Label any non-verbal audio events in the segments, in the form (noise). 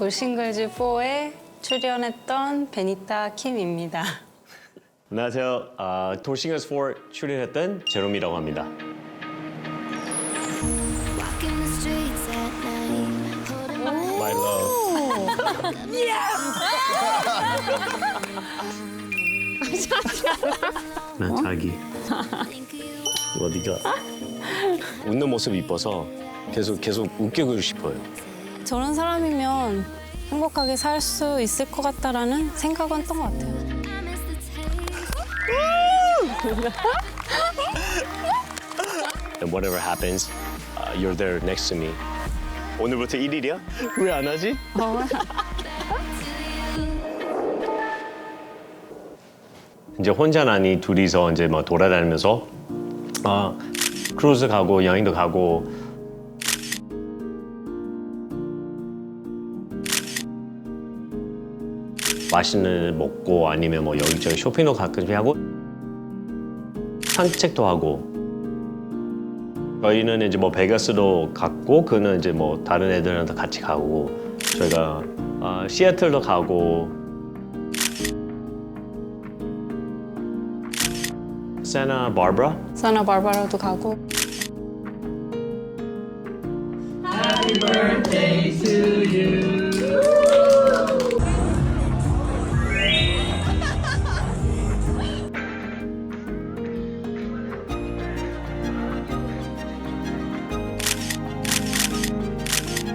돌싱글즈 4에 출연했던 베니타 킴입니다. 안녕하세요. 아, 돌싱어스 4 출연했던 제롬이라고 합니다. My love. 난 (laughs) 자기. 어디가? 웃는 모습이 이뻐서 계속 계속 웃기고 싶어요. 저런 사람이면 행복하게 살 수 있을 것 같다라는 생각은 했던 것 같아요. And whatever happens, uh, you're there next to me. 오늘부터 1일이야? 왜 안 하지? 이제 혼자 나니 둘이서 이제 뭐 돌아다니면서 아 크루즈 가고 여행도 가고 맛있는 거 먹고 아니면 뭐 여기저기 쇼핑도 가끔씩 하고 산책도 하고. 저희는 이제 뭐 베가스도 갔고 그는 이제 뭐 다른 애들한테 같이 가고. 저희가 어, 시애틀도 가고. 세나 바브라 사나 바바라도 가고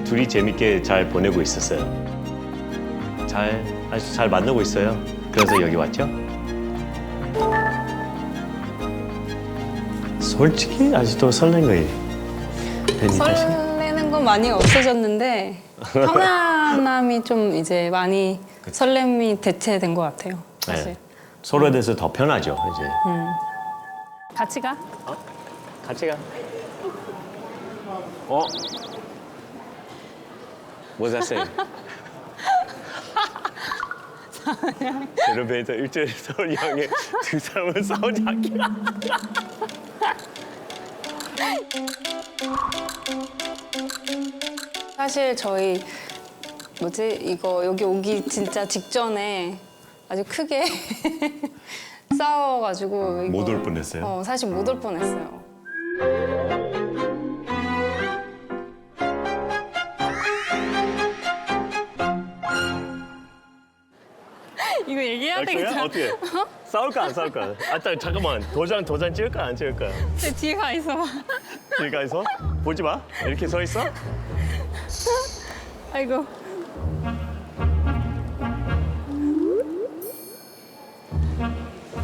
둘이 재밌게 잘 보내고 있었어요. 잘 아주 잘 만나고 있어요. 그래서 여기 왔죠. 솔직히 아직도 설렌 거예요. 설레는 건 많이 없어졌는데 편안함이 좀 이제 많이 설렘이 대체된 것 같아요. 사실. 네. 서로에 대해서 더 편하죠 이제. 같이 가? 같이 가. 어? What's that say? 제로베이터 일주일 서울 향해 두 사람은 싸우지 않기라. 사실 저희 뭐지 이거 여기 오기 진짜 직전에 아주 크게 (laughs) 싸워가지고 이거- 못올 뻔했어요? 어 사실 못 올 뻔했어요. 이거 얘기해야 할 거야? 어떻게? 싸울까 안 싸울까? 아, 딱 잠깐만. 도장 도장 찍을까 안 찍을까? 내 뒤에 가 있어. 여기 가서 보지 마. 이렇게 서 있어? 아이고.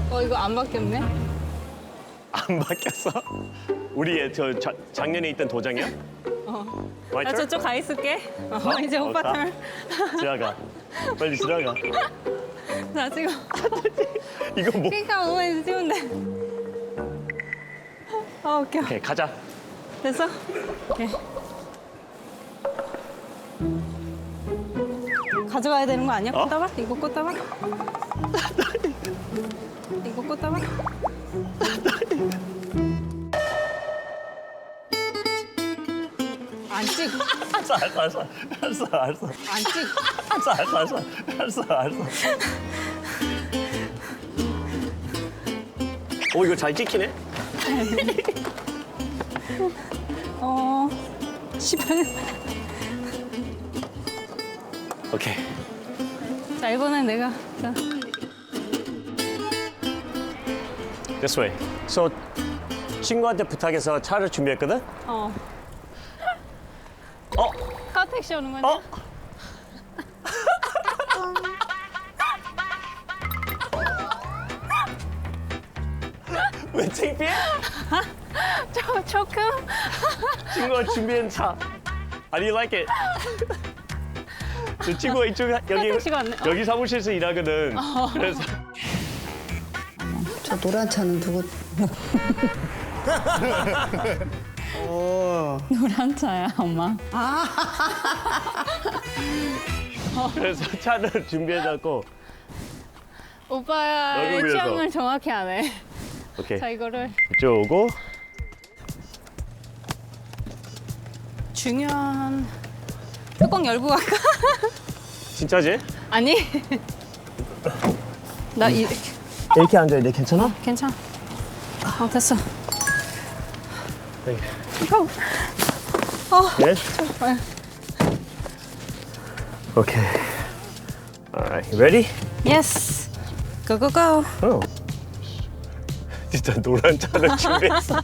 어 이거 안 바뀌었네. 안 바뀌었어? 우리 저 자, 작년에 있던 도장이야? 어. My 나 turn? 저쪽 가 있을게. 어, 이제 어, 오빠 가. 털. 지나가. 빨리 지나가. 나 지금 (laughs) 이거 뭐? 그러니까 오면 찍으면 돼. 아 웃겨. 오케이 가자. 됐어? 오케이. 가져가야 되는 거 아니야? 어? 꽃다발? 이거 꽃다발? 이거 꽃다발? 안 찍, 알았어 알았어 알았어 알았어 알았어 안 찍. 알았어 알았어 알았어 알았어 오 이거 잘 찍히네. (laughs) 어, 18. 오케이. 자, 이번엔 내가. 자, This way. So 친구한테 부탁해서 차를 준비했거든. 어. 어? 카택시 오는 거냐? 어? 왜 창피해? (laughs) 저, 조금? (laughs) 친구가 준비한 차. How do you like it? 저 친구가 이쪽 여기 택시가 왔네. 어. 여기 사무실에서 일하거든. 그래서 저 노란 차는 누구? (laughs) 노란 차야, 엄마. 그래서 차를 오빠의 너를 위해서. 취향을 정확히 아네. 오케이 자, 이거를 이쪽 오고 중요한 뚜껑 열고 갈까? (laughs) 진짜지? 아니. 나 이렇게. 이렇게 앉아야 돼 괜찮아? 괜찮아. 어, 됐어. 네. 형. 네? 네. 오케이 Alright, ready? Yes. Go, go, go. 어. 진짜 노란 차를 (laughs) 준비했어.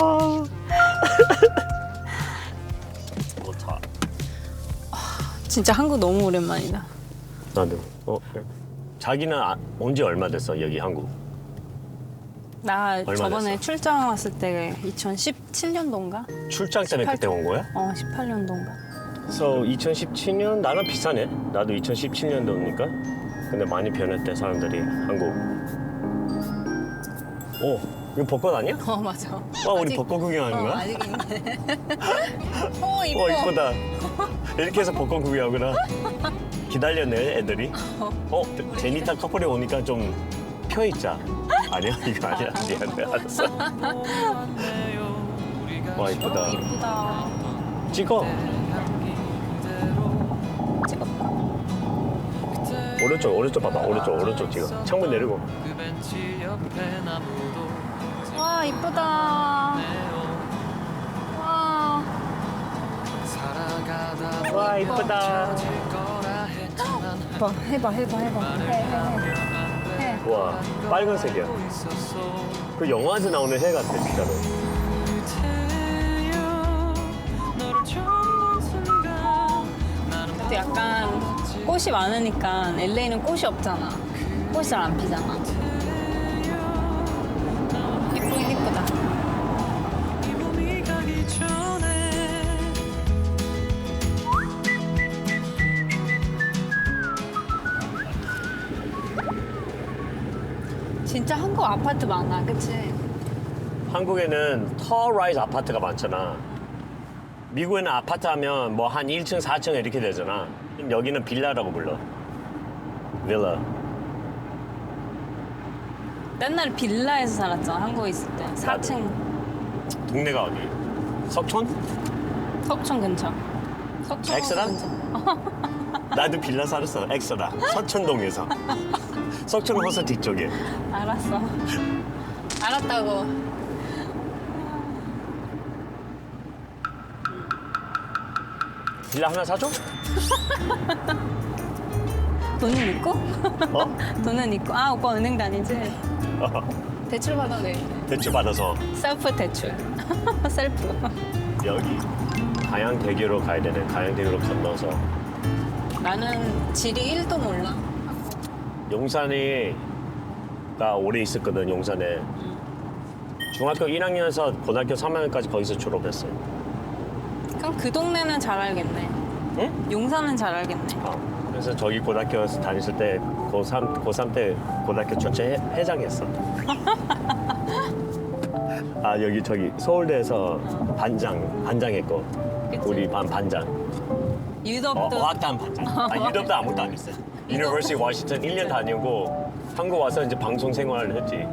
아. 좋다. 진짜 한국 너무 오랜만이다. 나도. 어. 자기는 아, 온지 얼마 됐어 여기 한국? 나 저번에 됐어? 출장 왔을 때 2017년도인가? 출장 때문에 그때 온 거야? 어, 18년도인가? So 2017년 나랑 비슷하네. 나도 2017년도니까. 근데 많이 변했대 사람들이 한국. 오, 이거 벚꽃 아니야? 어, 맞아. 와 우리 벚꽃 구경하는 어, 거야? 아직 있네. (laughs) 어, 이뻐. 와 이쁘다. 이렇게 해서 벚꽃 구경하구나. 기다렸네 애들이. 어 제니타 커플이 오니까 좀 펴 있자. 아니야 이거 아니야 미안해 알았어. 와 이쁘다. 이쁘다. 찍어. 찍었다. 오른쪽 오른쪽 봐봐 오른쪽 오른쪽 찍어. 창문 내리고. 와, 이쁘다. 와. 와 이쁘다. 해봐, 해봐, 해봐, 해봐. 해, 해, 해. 해. 와 빨간색이야. 그 영화에서 나오는 해 같아 진짜로. 약간 꽃이 많으니까 LA는 꽃이 없잖아. 꽃이 잘 안 피잖아. 예쁘긴 예쁘다. 이 봄이 가기 전에 진짜 한국 아파트 많아, 그치? 한국에는 터라이즈 아파트가 많잖아. 미국에는 아파트 하면 뭐 한 1층, 4층 이렇게 되잖아. 여기는 빌라라고 불러. 빌라. 옛날에 빌라에서 살았잖아, 한국에 있을 때. 4층, 동네가 어디? 석촌? 석촌 근처. 석촌 엑스라? 근처. (laughs) 나도 빌라 살았어. 엑스라. 서촌동에서. (laughs) 석촌 호수 뒤쪽에. 알았어. 알았다고. 빌라 하나 사줘? (laughs) 돈은 있고? 어? (laughs) 돈은 있고. 아, 오빠 은행 다니지? (laughs) 대출 받아도 돼. 대출 받아서 셀프 대출. 셀프. 여기 가양대교로 가야 되네. 가양대교로 건너서 나는 지리 1도 몰라. 용산에 가 오래 있었거든. 용산에 중학교 1학년에서 고등학교 3학년까지 거기서 졸업했어. 그럼 그 동네는 잘 알겠네. 응? 용산은 잘 알겠네. 어, 그래서 저기 고등학교 다녔을 때 고3 고3 때 고등학교 전체 회, 회장했어. (laughs) 아 여기 저기 서울대에서 반장 반장했고 그치? 우리 반 반장. 유럽도 어, 어학단 반장. 아 (laughs) 유럽도 아무것도 안 했어요. 유니버시티 워싱턴 1년 다니고 한국 와서 이제 방송 생활을 했지.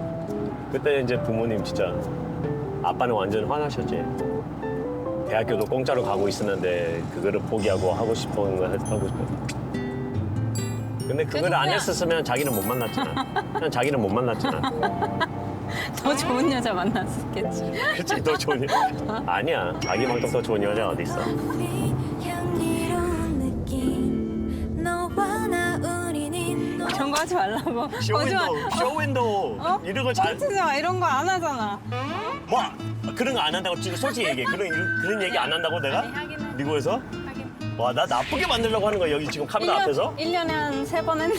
그때 이제 부모님 진짜 아빠는 완전 화나셨지. 대학교도 공짜로 가고 있었는데 그거를 포기하고 하고 싶은 거 하- 하고 싶어. 근데 그걸 안 그냥- 했었으면 자기는 못 만났잖아. 그냥 자기는 못 만났잖아. 더 좋은 여자 만났었겠지. 그치 더 좋은 여자. 아니야. 자기만큼 더 좋은 여자 어디 있어? 하지 말라고. 쇼윈도 쇼윈도 어? 이런 거 잘. 뻥치지 마. 이런 거 안 하잖아. 뭐 그런 거 안 한다고 지금 솔직히 얘기해. 그런 그런 얘기 안 한다고 내가? 아니, 하긴 해. 미국에서? 하긴. 와 나 나쁘게 만들려고 하는 거야 여기 지금 카메라 앞에서? 1년에 한 세 번 했나?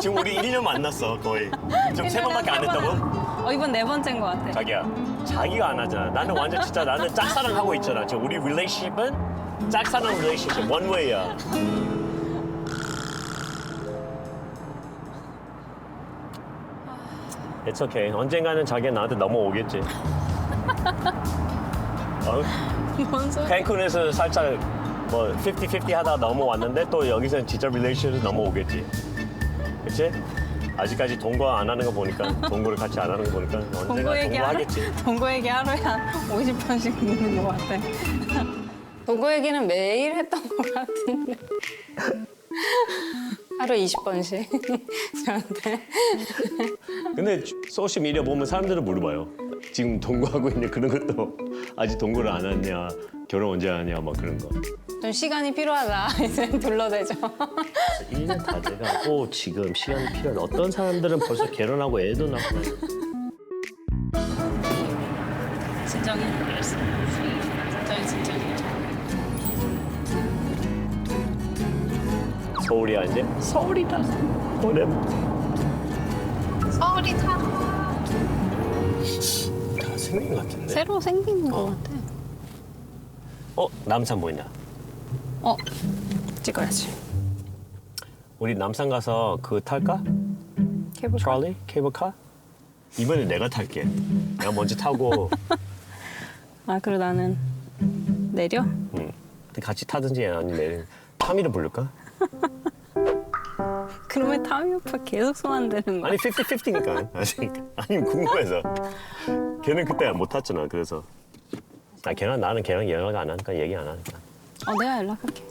지금 우리 1년 만났어 거의. 지금 세 1년에 번밖에 안 한세 했다고? 어, 이번 네 번째인 것 같아. 자기야 자기가 안 하잖아. 나는 완전 진짜 나는 짝사랑 하고 있잖아. 지금 우리 릴레이십은 짝사랑 릴레이십 원웨이야. It's okay. 언젠가는 자기가 나한테 넘어오겠지. 어? 뭔 소리? 캔쿤에서 살짝 뭐 50-50 하다가 넘어왔는데 또 여기서 진짜 릴레이션으로 넘어오겠지. 그치? 아직까지 동거 안 하는 거 보니까 동거를 같이 안 하는 거 보니까 언젠가 동거 얘기 하루, 동거하겠지. 동거 얘기 하루에 한 50번씩 듣는 것 같아. 도구 얘기는 매일 했던 것 같은데. 하루 20번씩 (laughs) 저한테. 근데 소셜 미디어 보면 사람들은 물어봐요. 지금 동거하고 있냐 그런 것도 아직 동거를 안 했냐 결혼 언제 하냐 막 그런 거. 좀 시간이 필요하다 (laughs) 이제 둘러대죠. 1년 다 돼가고 지금 시간이 필요한 어떤 사람들은 벌써 결혼하고 애도 낳고 진정해. 진정해 진정해. 서울이야 이제 서울이다 오래 서울이다. 다 생긴 것 같은데 새로 생긴 것 같아. 어 남산 보이냐 어 찍어야지. 우리 남산 가서 그 탈까 케이블카. 트롤리 케이블카 이번에 내가 탈게 내가 먼저 타고 (laughs) 아 그리고 나는 내려. 응. 같이 타든지 아니면 타미를 부를까 (laughs) 그러면 타미 오빠 계속 소환되는 거야. 아니 50-50니까. 아직 아니 궁금해서. 걔는 그때 못 탔잖아 그래서. 아 걔랑 나는 걔랑 연락 안 하니까 얘기 안 하니까. 어 내가 연락할게.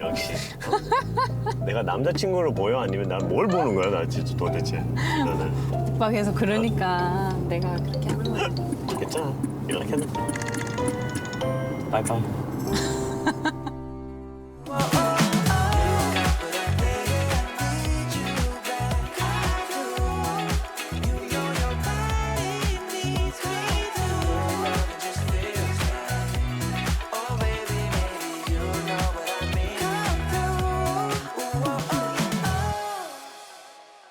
역시. 어? 내가 남자친구를 보여? 아니면 난 뭘 보는 거야 나 진짜 도대체? 나는. 오빠 계속 그러니까 내가 그렇게 하는 거야. 괜찮아. 연락해도 바이바이 (laughs)